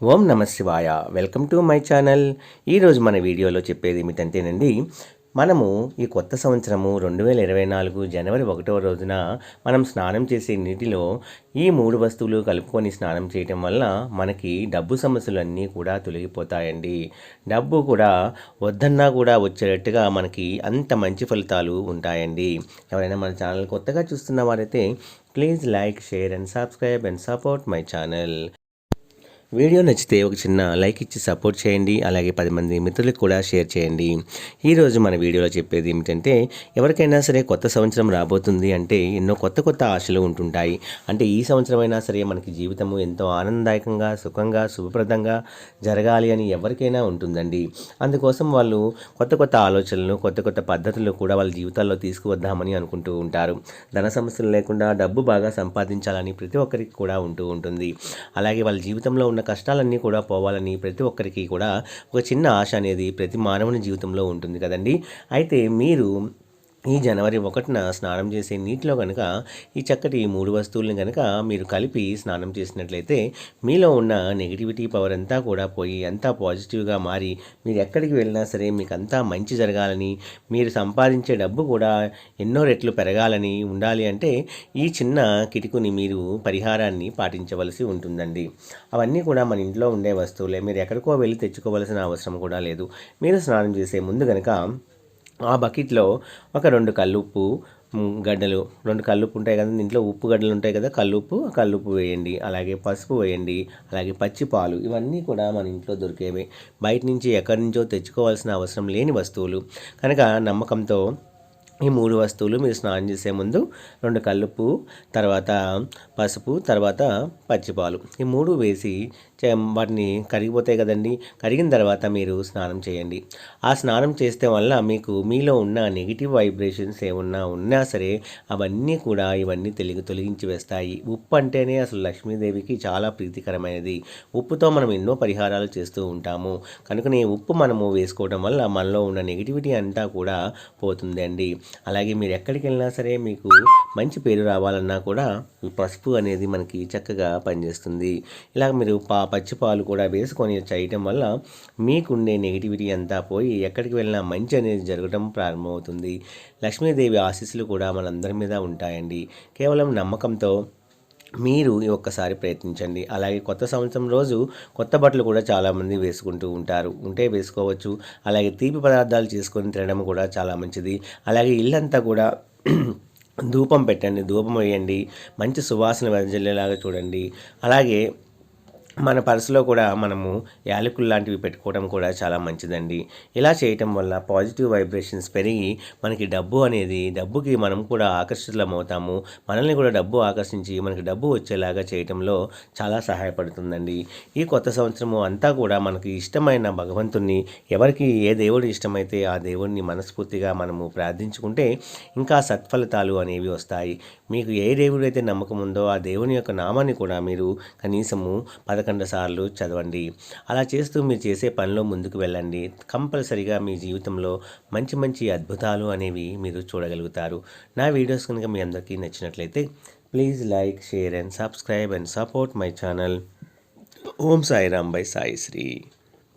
ఓం నమ శివాయ. Welcome to my channel. ఈరోజు మన వీడియోలో చెప్పేది ఏమిటంటేనండి మనము ఈ కొత్త సంవత్సరము రెండు వేల ఇరవై నాలుగు జనవరి ఒకటవ రోజున మనం స్నానం చేసే నీటిలో ఈ మూడు వస్తువులు కలుపుకొని స్నానం చేయటం వల్ల మనకి డబ్బు సమస్యలు అన్నీ కూడా తొలగిపోతాయండి. డబ్బు కూడా వద్దన్నా కూడా వచ్చేటట్టుగా మనకి అంత మంచి ఫలితాలు ఉంటాయండి. ఎవరైనా మన ఛానల్ కొత్తగా చూస్తున్న వారైతే please like share and subscribe and support my channel. Video నచ్చితే ఒక చిన్న లైక్ ఇచ్చి సపోర్ట్ చేయండి. అలాగే పది మంది మిత్రులకు కూడా షేర్ చేయండి. ఈరోజు మన వీడియోలో చెప్పేది ఏమిటంటే ఎవరికైనా సరే కొత్త సంవత్సరం రాబోతుంది అంటే ఎన్నో కొత్త కొత్త ఆశలు ఉంటుంటాయి. అంటే ఈ సంవత్సరమైనా సరే మనకి జీవితము ఎంతో ఆనందదాయకంగా సుఖంగా శుభప్రదంగా జరగాలి అని ఎవరికైనా ఉంటుందండి. అందుకోసం వాళ్ళు కొత్త కొత్త ఆలోచనలు కొత్త కొత్త పద్ధతులు కూడా వాళ్ళ జీవితాల్లో తీసుకువద్దామని అనుకుంటూ ఉంటారు. ధన సమస్యలు లేకుండా డబ్బు బాగా సంపాదించాలని ప్రతి ఒక్కరికి కూడా ఉంటూ ఉంటుంది. అలాగే వాళ్ళ జీవితంలో ఉన్న కష్టాలన్నీ కూడా పోవాలని ప్రతి ఒక్కరికి కూడా ఒక చిన్న ఆశ అనేది ప్రతి మానవుని జీవితంలో ఉంటుంది కదండి. అయితే మీరు ఈ జనవరి ఒకటిన స్నానం చేసే నీటిలో కనుక ఈ చక్కటి మూడు వస్తువులను కనుక మీరు కలిపి స్నానం చేసినట్లయితే మీలో ఉన్న నెగిటివిటీ పవర్ అంతా కూడా పోయి అంతా పాజిటివ్గా మారి మీరు ఎక్కడికి వెళ్ళినా సరే మీకు అంతా మంచి జరగాలని మీరు సంపాదించే డబ్బు కూడా ఎన్నో రెట్లు పెరగాలని ఉండాలి అంటే ఈ చిన్న కిటుకుని మీరు పరిహారాన్ని పాటించవలసి ఉంటుందండి. అవన్నీ కూడా మన ఇంట్లో ఉండే వస్తువులే మీరు ఎక్కడికో వెళ్ళి తెచ్చుకోవలసిన అవసరం కూడా లేదు. మీరు స్నానం చేసే ముందు కనుక ఆ బకెట్లో ఒక రెండు కల్లుప్పు గడ్డలు. రెండు కల్లుప్పు ఉంటాయి కదా ఇంట్లో ఉప్పు గడ్డలు ఉంటాయి కదా కల్లుప్పు కల్లుప్పు వేయండి. అలాగే పసుపు వేయండి అలాగే పచ్చి పాలు. ఇవన్నీ కూడా మన ఇంట్లో దొరికేవి. బయట నుంచి ఎక్కడి నుంచో తెచ్చుకోవాల్సిన అవసరం లేని వస్తువులు. కనుక నమ్మకంతో ఈ మూడు వస్తువులు మీరు స్నానం చేసే ముందు రెండు కల్లుపు తర్వాత పసుపు తర్వాత పచ్చిపాలు. ఈ మూడు వేసి వాటిని కరిగిపోతాయి కదండి. కరిగిన తర్వాత మీరు స్నానం చేయండి. ఆ స్నానం చేస్తే వల్ల మీకు మీలో ఉన్న నెగిటివ్ వైబ్రేషన్స్ ఏమన్నా ఉన్నా సరే అవన్నీ కూడా ఇవన్నీ తెలుగు తొలగించి వేస్తాయి. ఉప్పు అంటేనే అసలు లక్ష్మీదేవికి చాలా ప్రీతికరమైనది. ఉప్పుతో మనం ఎన్నో పరిహారాలు చేస్తూ ఉంటాము. కనుకనే ఉప్పు మనము వేసుకోవడం వల్ల మనలో ఉన్న నెగిటివిటీ అంతా కూడా పోతుంది అండి అలాగే మీరు ఎక్కడికి వెళ్ళినా సరే మీకు మంచి పేరు రావాలన్నా కూడా పసుపు అనేది మనకి చక్కగా పనిచేస్తుంది. ఇలాగ మీరు పా పచ్చి పాలు కూడా వేసుకొని చేయటం వల్ల మీకుండే నెగిటివిటీ అంతా పోయి ఎక్కడికి వెళ్ళినా మంచి అనేది జరగడం ప్రారంభమవుతుంది. లక్ష్మీదేవి ఆశీస్సులు కూడా మనందరి మీద ఉంటాయండి. కేవలం నమ్మకంతో మీరు ఒక్కసారి ప్రయత్నించండి. అలాగే కొత్త సంవత్సరం రోజు కొత్త బట్టలు కూడా చాలామంది వేసుకుంటూ ఉంటారు. ఉంటే వేసుకోవచ్చు. అలాగే తీపి పదార్థాలు చేసుకొని తినడం కూడా చాలా మంచిది. అలాగే ఇల్లంతా కూడా ధూపం పెట్టండి. ధూపం వేయండి. మంచి సువాసన వెదజల్లేలాగా చూడండి. అలాగే మన పర్సులో కూడా మనము యాలకులు లాంటివి పెట్టుకోవడం కూడా చాలా మంచిదండి. ఇలా చేయటం వల్ల పాజిటివ్ వైబ్రేషన్స్ పెరిగి మనకి డబ్బు అనేది డబ్బుకి మనం కూడా ఆకర్షితులమవుతాము. మనల్ని కూడా డబ్బు ఆకర్షించి మనకి డబ్బు వచ్చేలాగా చేయటంలో చాలా సహాయపడుతుందండి. ఈ కొత్త సంవత్సరము అంతా కూడా మనకి ఇష్టమైన భగవంతుణ్ణి ఎవరికి ఏ దేవుడు ఇష్టమైతే ఆ దేవుడిని మనస్ఫూర్తిగా మనము ప్రార్థించుకుంటే ఇంకా సత్ఫలితాలు అనేవి వస్తాయి. మీకు ఏ దేవుడైతే నమ్మకం ఉందో ఆ దేవుని యొక్క నామాన్ని కూడా మీరు కనీసము పద పదకొండు సార్లు చదవండి. అలా చేస్తూ మీరు చేసే పనిలో ముందుకు వెళ్ళండి. కంపల్సరిగా మీ జీవితంలో మంచి మంచి అద్భుతాలు అనేవి మీరు చూడగలుగుతారు. నా వీడియోస్ కనుక మీ అందరికీ నచ్చినట్లయితే please like share and subscribe and support my channel. Om Sairam bye Sai Shri.